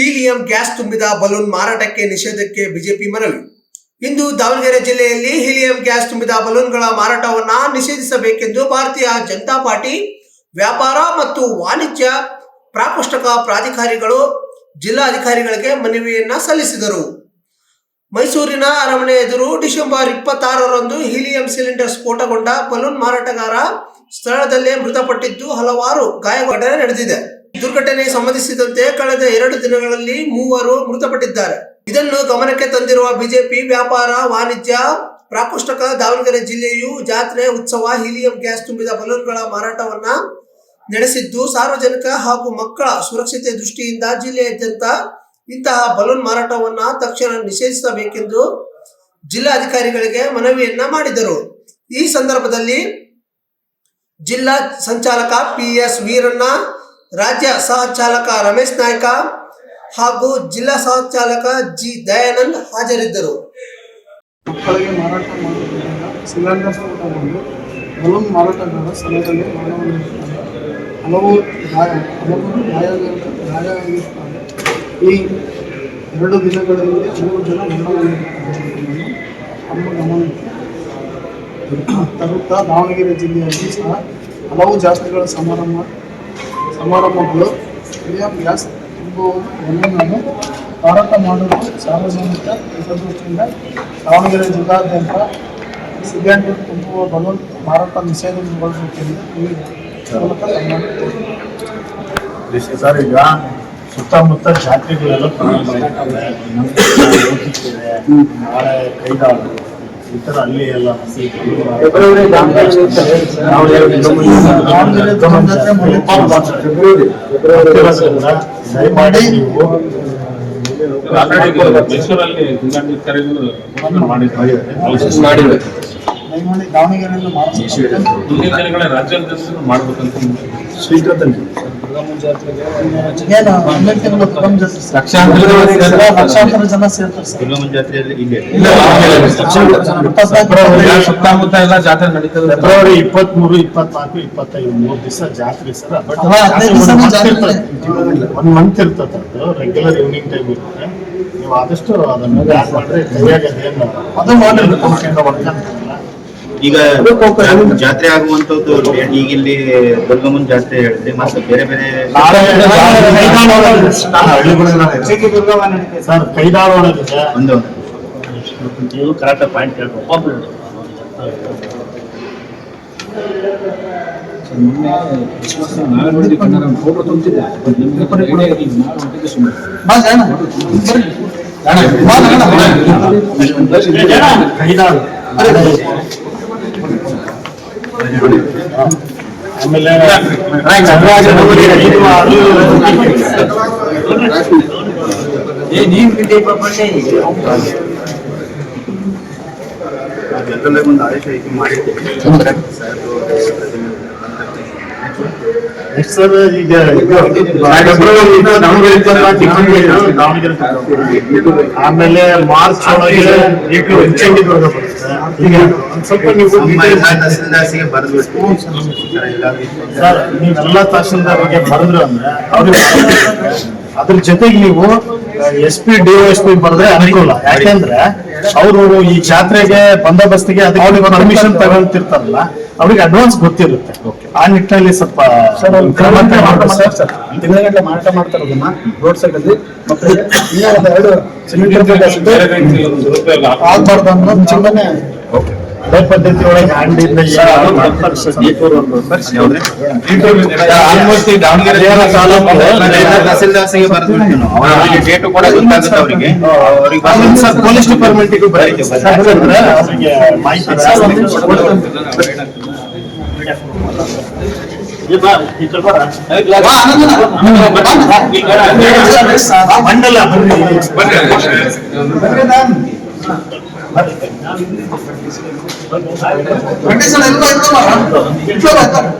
Helium gas ತುಂಬಿದ balloon ಮಾರಾಟಕ್ಕೆ ನಿಷೇಧಕ್ಕೆ BJP ಮನವಿ. ಇಂದು ದಾವಣಗೆರೆ ಜಿಲ್ಲೆಯಲ್ಲಿ ಹೀಲಿಯಂ ಗ್ಯಾಸ್ ತುಂಬಿದ ಬಲೂನ್ಗಳ ಮಾರಾಟವನ್ನು ನಿಷೇಧಿಸಬೇಕೆಂದು ಭಾರತೀಯ ಜನತಾ ಪಾರ್ಟಿ, ವ್ಯಾಪಾರ ಮತ್ತು ವಾಣಿಜ್ಯ ಪ್ರಾಕೃಷ್ಟಕ ಪ್ರಾಧಿಕಾರಿಗಳು, ಜಿಲ್ಲಾಧಿಕಾರಿಗಳಿಗೆ ಮನವಿಯನ್ನ ಸಲ್ಲಿಸಿದರು. ಮೈಸೂರಿನ ಅರಮನೆ ಎದುರು ಡಿಸೆಂಬರ್ ಇಪ್ಪತ್ತಾರರಂದು ಹೀಲಿಯಂ ಸಿಲಿಂಡರ್ ಸ್ಫೋಟಗೊಂಡ ಬಲೂನ್ ಮಾರಾಟಗಾರ ಸ್ಥಳದಲ್ಲೇ ಮೃತಪಟ್ಟಿದ್ದು ಹಲವಾರು ಗಾಯಘಟನೆ ನಡೆದಿದೆ. ದುರ್ಘಟನೆ ಸಂಬಂಧಿಸಿದಂತೆ ಕಳೆದ ಎರಡು ದಿನಗಳಲ್ಲಿ ಮೂವರು ಮೃತಪಟ್ಟಿದ್ದಾರೆ. ಇದನ್ನು ಗಮನಕ್ಕೆ ತಂದಿರುವ ಬಿಜೆಪಿ ವ್ಯಾಪಾರ, ವಾಣಿಜ್ಯ, ಪ್ರಾಕೃಷ್ಟಕ ದಾವಣಗೆರೆ ಜಿಲ್ಲೆಯು ಜಾತ್ರೆ, ಉತ್ಸವ, ಹೀಲಿಯಂ ಗ್ಯಾಸ್ ತುಂಬಿದ ಬಲೂನ್ಗಳ ಮಾರಾಟವನ್ನ ನಡೆಸಿದ್ದು, ಸಾರ್ವಜನಿಕ ಹಾಗೂ ಮಕ್ಕಳ ಸುರಕ್ಷತೆ ದೃಷ್ಟಿಯಿಂದ ಜಿಲ್ಲೆಯಾದ್ಯಂತ ಇಂತಹ ಬಲೂನ್ ಮಾರಾಟವನ್ನ ತಕ್ಷಣ ನಿಷೇಧಿಸಬೇಕೆಂದು ಜಿಲ್ಲಾಧಿಕಾರಿಗಳಿಗೆ ಮನವಿಯನ್ನ ಮಾಡಿದರು. ಈ ಸಂದರ್ಭದಲ್ಲಿ ಜಿಲ್ಲಾ ಸಂಚಾಲಕ ಪಿ ಎಸ್ ವೀರಣ್ಣ ರಾಜ್ಯ ಸಹ ಚಾಲಕ ರಮೇಶ್ ನಾಯ್ಕ ಹಾಗೂ ಜಿಲ್ಲಾ ಸಹ ಚಾಲಕ ಜಿ ದಯಾನಂದ್ ಹಾಜರಿದ್ದರು. ಮಕ್ಕಳಿಗೆ ಮಾರಾಟ ಮಾಡುವುದರಿಂದ ಸಿಲಿಂಡರ್ ಸ್ಫೋಟಗೊಂಡು ಬಲೂನ್ ಮಾರಾಟಗಾರ ಸ್ಥಳದಲ್ಲಿ ಹಲವು ಈ ಎರಡು ದಿನಗಳಲ್ಲಿ ಹಲವು ಜನ ಗಮನಕ್ಕೆ ತರುತ್ತಾ ದಾವಣಗೆರೆ ಜಿಲ್ಲೆಯಲ್ಲಿ ಸಹ ಹಲವು ಜಾತ್ರೆಗಳ ಸಮಾರಂಭ ಸಮಾರಂಭಗಳು ಹೀಲಿಯಂ ಗ್ಯಾಸ್ ಬಲೂನನ್ನು ಮಾರಾಟ ಮಾಡಲು ಸಾರ್ವಜನಿಕ ಹಿತದೃಷ್ಟಿಯಿಂದ ದಾವಣಗೆರೆ ಜಿಲ್ಲಾದ್ಯಂತ ಸಿಲಿಂಡರ್ ತುಂಬುವ ಬಲೂನ್ ಮಾರಾಟ ಗಮನ ಸರ್. ಈಗ ಸುತ್ತಮುತ್ತ ಜಾತ್ರೆಗಳೆಲ್ಲ ನಾಳೆ ಕೈದಾಳು. ಥರ ಅಲ್ಲಿ ಎಲ್ಲ ದಯಮಾಡಿ ನೀವು. ಮೈಸೂರಲ್ಲಿ ಮಾಡಿದ್ದಾರೆ. ದಯಮಾಡಿ ದಾವಣಗೆರೆಯಲ್ಲಿ. ಲಕ್ಷಾಂತರ ಜನ ಸೇರ್ತಾರೆ. ಸುತ್ತಮುತ್ತ ಎಲ್ಲ ಜಾತ್ರೆ ನಡೀತದೆ. ಫೆಬ್ರವರಿ ಇಪ್ಪತ್ಮೂರು ಇಪ್ಪತ್ನಾಲ್ಕು ಇಪ್ಪತ್ತೈದು ಮೂರು ದಿವಸ ಜಾತ್ರೆ ಸರ್. ಒನ್ ಮಂತ್ ಇರ್ತದೆ. ರೆಗ್ಯುಲರ್ ಈವ್ನಿಂಗ್ ಟೈಮ್ ಇರುತ್ತೆ ನೀವು ಆದಷ್ಟು ಅದನ್ನು ಮಾಡಿದ್ರೆ ಸರಿಯಾಗಿ ಅದೇನು ಅದು ಮಾಡಿ ಈಗ ಜಾತ್ರೆ ಆಗುವಂತದ್ದು ಈಗ ಇಲ್ಲಿ ದುರ್ಗಮ್ಮನ ಜಾತ್ರೆ ಹೇಳಿದ್ರೆ ಮತ್ತೆ ಬೇರೆ ಬೇರೆ ಒಂದು ನೀವು ಕರೆಕ್ಟ್ ಪಾಯಿಂಟ್ ಕೇಳ್ಬೇಕು ಆಮೇಲೆ ಸರ್ ಈಗ ಮಾರ್ಚ್ ಒಳಗೆ ಹೆಚ್ಚಾಗಿ ಬರ್ಬೇಕು ಈಗ ಸ್ವಲ್ಪ ನೀವು ತಹಸೀಲ್ದಾರ್ಸಿಗೆ ಬರೆದ್ಬಿಟ್ಟು ಸರ್ ನೀವೆಲ್ಲ ತಹಶೀಲ್ದಾರ್ಗೆ ಬರೆದ್ರು ಅಂದ್ರೆ ಅವ್ರಿಗೆ ಅದ್ರ ಜೊತೆಗೆ ನೀವು S P D S P ಬರೆದ್ರೆ ಅನುಕೂಲ. ಯಾಕೆಂದ್ರೆ ಅವರು ಈ ಜಾತ್ರೆಗೆ ಬಂದೋಬಸ್ತಿಗೆ ಅದಕ್ಕೆ ಪರ್ಮಿಷನ್ ತಗೊಂತಿರ್ತಾರಲ್ಲ ಅವ್ರಿಗೆ ಅಡ್ವಾನ್ಸ್ ಗೊತ್ತಿರುತ್ತೆ. ಆ ನಿಟ್ಟಿನಲ್ಲಿ ಸ್ವಲ್ಪ ತಗೊಳ್ಬೇಕು ಮಾರಾಟ ಮಾಡ್ತಾರೆ ಅದನ್ನ ರೋಡ್ ಸೈಡ್ ಅಲ್ಲಿ ಮತ್ತೆ ಎರಡು ಸಿಲಿಂಡರ್ ಆಗ್ಬಾರ್ದು ಅನ್ನೋ ಚಿಂತನೆ. ಪದ್ಧತಿ ಒಳಗೆ ಹ್ಯಾಂಡಿಂದ ಆಲ್ಮೋಸ್ಟ್ ದಾವಣಗೆರೆ ತಹಸೀಲ್ದಾರ್ಸಿಗೆ ನಾವು ಅವರಿಗೆ ಡೇಟ್ ಕೂಡ ಗೊತ್ತಾಗುತ್ತೆ ಅವರಿಗೆ ಪೊಲೀಸ್ ಡಿಪಾರ್ಟ್ಮೆಂಟಿಗೂ ಬರೀತೀವಿ ಮಂಡಲ ಬರ್ರಿ ಕಂಡೀಷನ್ కండిషన్ ఎందుకు ఇంట్లో పెడతారు